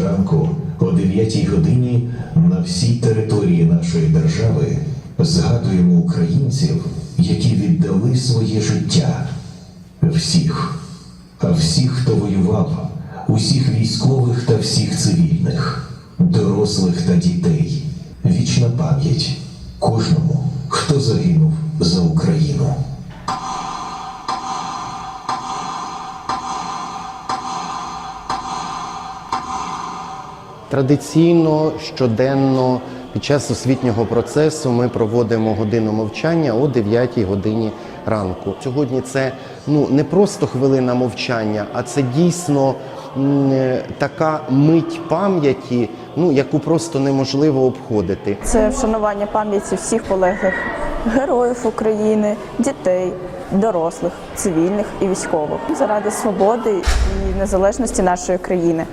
щоранку о 9 годині на всій території нашої держави згадуємо українців, які віддали своє життя. Всіх, а всіх, хто воював, усіх військових та всіх цивільних, дорослих та дітей. Вічна пам'ять кожному, хто загинув за Україну. Традиційно щоденно під час освітнього процесу ми проводимо годину мовчання о 9 годині ранку. Сьогодні це ну не просто хвилина мовчання, а це дійсно е, така мить пам'яті, ну яку просто неможливо обходити. Це вшанування пам'яті всіх полеглих героїв України, дітей, дорослих, цивільних і військових заради свободи і незалежності нашої країни.